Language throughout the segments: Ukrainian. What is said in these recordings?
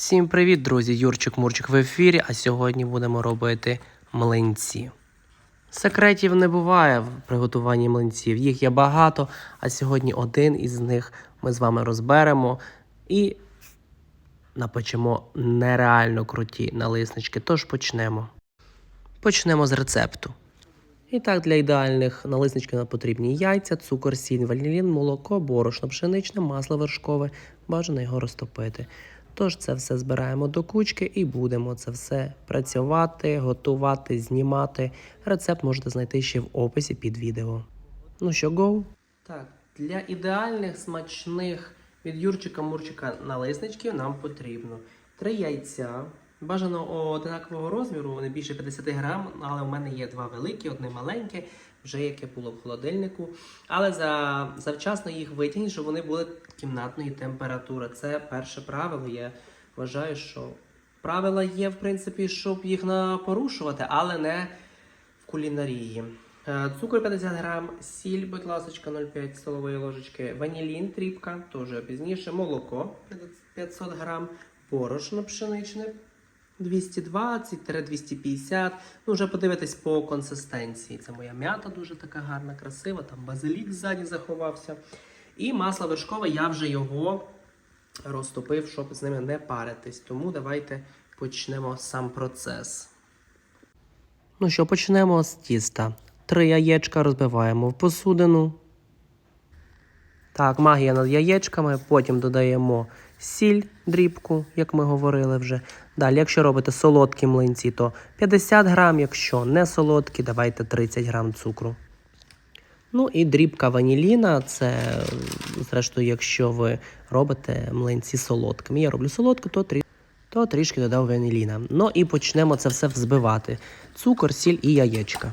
Всім привіт, друзі! Юрчик Мурчик в ефірі, а сьогодні будемо робити млинці. Секретів не буває в приготуванні млинців. Їх є багато, а сьогодні один із них ми з вами розберемо і напечемо нереально круті налиснички. Тож почнемо. Почнемо з рецепту. І так, для ідеальних налисничків нам потрібні яйця, цукор, сіль, ванілін, молоко, борошно, пшеничне, масло вершкове. Бажано його розтопити. Тож це все збираємо до кучки і будемо це все працювати, готувати, знімати. Рецепт можете знайти ще в описі під відео. Ну що, гоу? Так, для ідеальних смачних від Юрчика Мурчика налисничків нам потрібно 3 яйця. Бажано однакового розміру, вони більше 50 грам, але у мене є два великі, одне маленьке, вже яке було в холодильнику. Але за, завчасно їх витягніть, щоб вони були кімнатної температури. Це перше правило. Я вважаю, що правила є, в принципі, щоб їх порушувати, але не в кулінарії. Е, Цукор 50 грам, сіль, будь ласка, 0,5 столової ложечки, ванілін, тріпка, теж пізніше, молоко 500 грам, борошно пшеничне 220-250. Ну, вже подивитись по консистенції. Це моя м'ята дуже така гарна, красива. Там базилік ззаді заховався. І масло вершкове, я вже його розтопив, щоб з ними не паритись. Тому давайте почнемо сам процес. Ну що, почнемо з тіста. Три яєчка розбиваємо в посудину. Так, магія над яєчками. Потім додаємо сіль, дрібку, як ми говорили вже. Далі, якщо робите солодкі млинці, то 50 грам, якщо не солодкі, давайте 30 грам цукру. Ну і дрібка ваніліна, це, зрештою, якщо ви робите млинці солодкими. Я роблю солодку, то, трі... то трішки додав ваніліна. Ну і почнемо це все взбивати. Цукор, сіль і яєчка.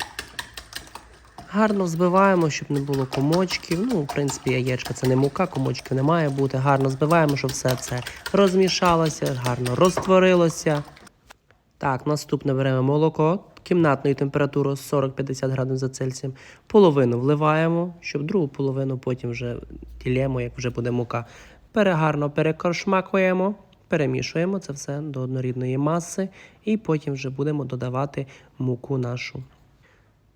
Гарно взбиваємо, щоб не було комочків. Ну, в принципі, яєчка це не мука, комочків не має бути. Гарно збиваємо, щоб все це розмішалося, гарно розтворилося. Так, наступне беремо молоко кімнатної температури 40-50 градусів за Цельсієм. Половину вливаємо, щоб другу половину потім вже ділємо, як вже буде мука. Перегарно перекошмакуємо, перемішуємо це все до однорідної маси, і потім вже будемо додавати муку нашу.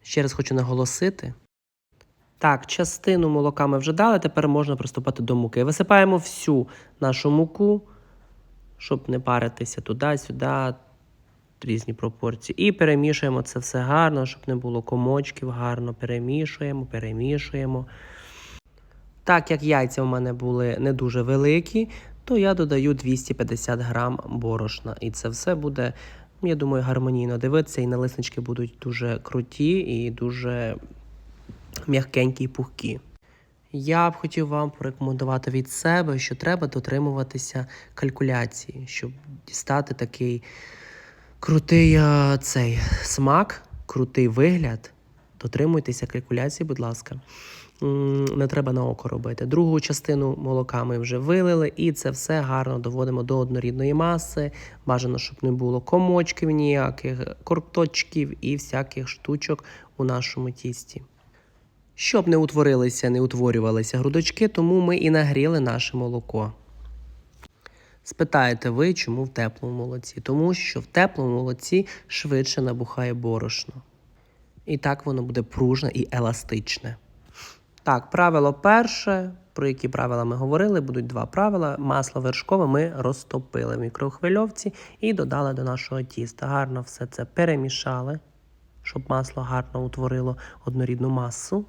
Ще раз хочу наголосити. Так, частину молока ми вже дали, тепер можна приступати до муки. Висипаємо всю нашу муку, щоб не паритися туди-сюди, різні пропорції. І перемішуємо це все гарно, щоб не було комочків, гарно перемішуємо, перемішуємо. Так як яйця у мене були не дуже великі, то я додаю 250 грам борошна. І це все буде, я думаю, гармонійно дивитися, і налиснички будуть дуже круті і дуже м'якенькі і пухкі. Я б хотів вам порекомендувати від себе, що треба дотримуватися калькуляції, щоб дістати такий крутий цей смак, крутий вигляд. Дотримуйтеся калькуляції, будь ласка. Не треба на око робити. Другу частину молока ми вже вилили, і це все гарно доводимо до однорідної маси. Бажано, щоб не було комочків ніяких, корточків і всяких штучок у нашому тісті. Щоб не утворилися, не утворювалися грудочки, тому ми і нагріли наше молоко. Спитаєте ви, чому в теплому молоці? Тому що в теплому молоці швидше набухає борошно. І так воно буде пружне і еластичне. Так, правило перше, про які правила ми говорили, будуть два правила. Масло вершкове ми розтопили в мікрохвильовці і додали до нашого тіста. Гарно все це перемішали, щоб масло гарно утворило однорідну масу.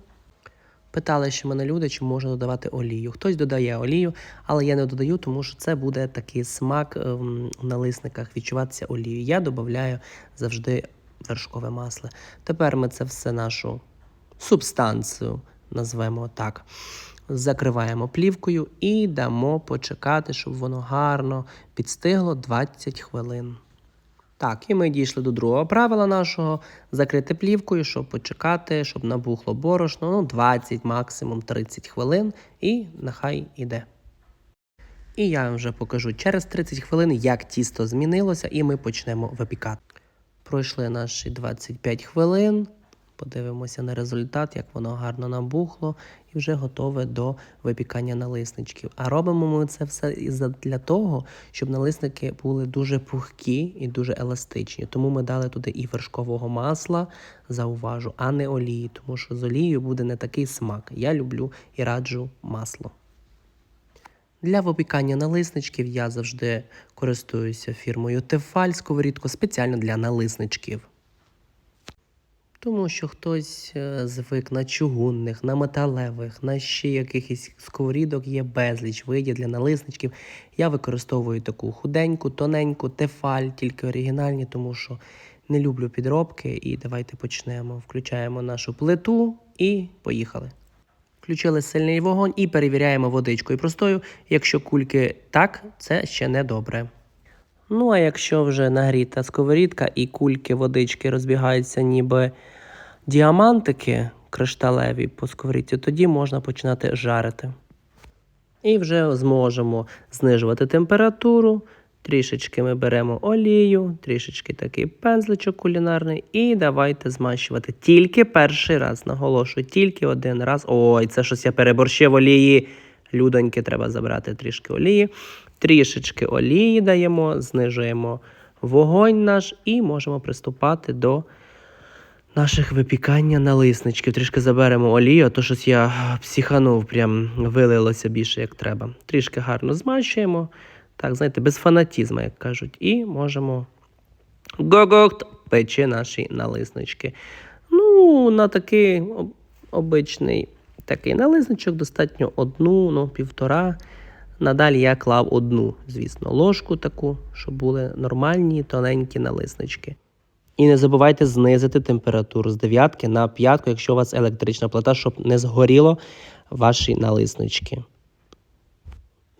Питали ще мене люди, чи можна додавати олію. Хтось додає олію, але я не додаю, тому що це буде такий смак ем, в налисниках відчуватися олією. Я додаю завжди вершкове масло. Тепер ми це все нашу субстанцію, назвемо так, закриваємо плівкою і дамо почекати, щоб воно гарно підстигло 20 хвилин. Так, і ми дійшли до другого правила нашого закрити плівкою, щоб почекати, щоб набухло борошно, ну 20, максимум 30 хвилин, і нехай іде. І я вам вже покажу через 30 хвилин, як тісто змінилося, і ми почнемо випікати. Пройшли наші 25 хвилин. Подивимося на результат, як воно гарно набухло і вже готове до випікання налисничків. А робимо ми це все для того, щоб налисники були дуже пухкі і дуже еластичні. Тому ми дали туди і вершкового масла, зауважу, а не олії, тому що з олією буде не такий смак. Я люблю і раджу масло. Для випікання налисничків я завжди користуюся фірмою Тефаль сковорідку спеціально для налисничків. Тому що хтось е, звик на чугунних, на металевих, на ще якихось сковорідок є безліч видів для налисничків. Я використовую таку худеньку, тоненьку, тефаль, тільки оригінальні, тому що не люблю підробки. І давайте почнемо. Включаємо нашу плиту і поїхали. Включили сильний вогонь і перевіряємо водичкою простою. Якщо кульки так, це ще не добре. Ну а якщо вже нагріта сковорідка і кульки водички розбігаються, ніби діамантики кришталеві по сковорідці, тоді можна починати жарити. І вже зможемо знижувати температуру. Трішечки ми беремо олію, трішечки такий пензличок кулінарний, і давайте змащувати. Тільки перший раз, наголошую, тільки один раз. Ой, це щось я переборщив олії. Людоньки, треба забрати трішки олії. Трішечки олії даємо, знижуємо вогонь наш і можемо приступати до наших випікання налисничків. Трішки заберемо олію, а то щось я психанув, прям вилилося більше, як треба. Трішки гарно змащуємо. Так, знаєте, без фанатізму, як кажуть, і можемо гогокт пече наші налиснички. Ну, на такий об- обичний такий налисничок достатньо одну, ну, півтора. Надалі я клав одну, звісно, ложку таку, щоб були нормальні тоненькі налиснички. І не забувайте знизити температуру з дев'ятки на п'ятку, якщо у вас електрична плита, щоб не згоріло ваші налиснички.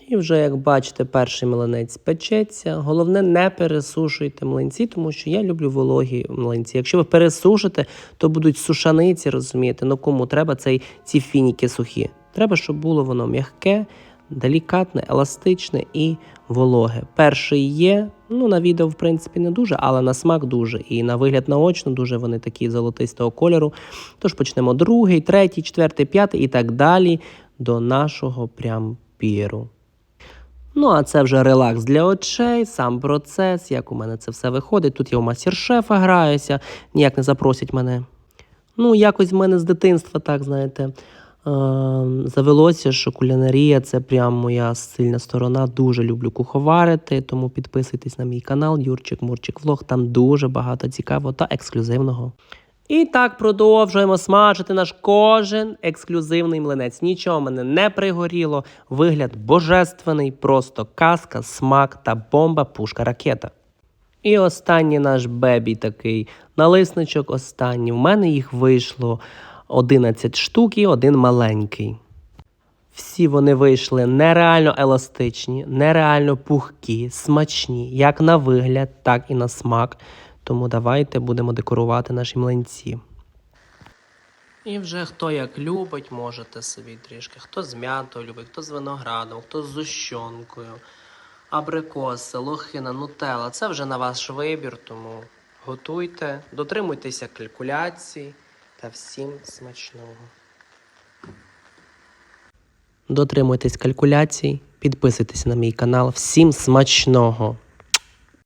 І вже, як бачите, перший млинець печеться. Головне, не пересушуйте млинці, тому що я люблю вологі млинці. Якщо ви пересушите, то будуть сушаниці, розумієте? Ну кому треба цей, ці фініки сухі. Треба, щоб було воно м'яке, делікатне, еластичне і вологе. Перший є, ну на відео, в принципі, не дуже, але на смак дуже. І на вигляд наочно дуже вони такі золотистого кольору. Тож почнемо другий, третій, четвертий, п'ятий і так далі до нашого прям піру. Ну, а це вже релакс для очей, сам процес, як у мене це все виходить. Тут я у мастер-шефа граюся, ніяк не запросять мене. Ну, якось в мене з дитинства, так, знаєте, завелося, що кулінарія це прям моя сильна сторона. Дуже люблю куховарити, тому підписуйтесь на мій канал Юрчик Мурчик Влог. Там дуже багато цікавого та ексклюзивного. І так продовжуємо смажити наш кожен ексклюзивний млинець. Нічого в мене не пригоріло. Вигляд божественний, просто казка, смак та бомба, пушка, ракета. І останній наш бебі такий налисничок. Останній. В мене їх вийшло 11 штук і один маленький. Всі вони вийшли нереально еластичні, нереально пухкі, смачні, як на вигляд, так і на смак. Тому давайте будемо декорувати наші млинці. І вже хто як любить, можете собі трішки. Хто з м'ятою любить, хто з виноградом, хто з зущенкою, абрикоси, лохина, нутелла. Це вже на ваш вибір, тому готуйте, дотримуйтеся калькуляцій та всім смачного. Дотримуйтесь калькуляцій, підписуйтесь на мій канал. Всім смачного!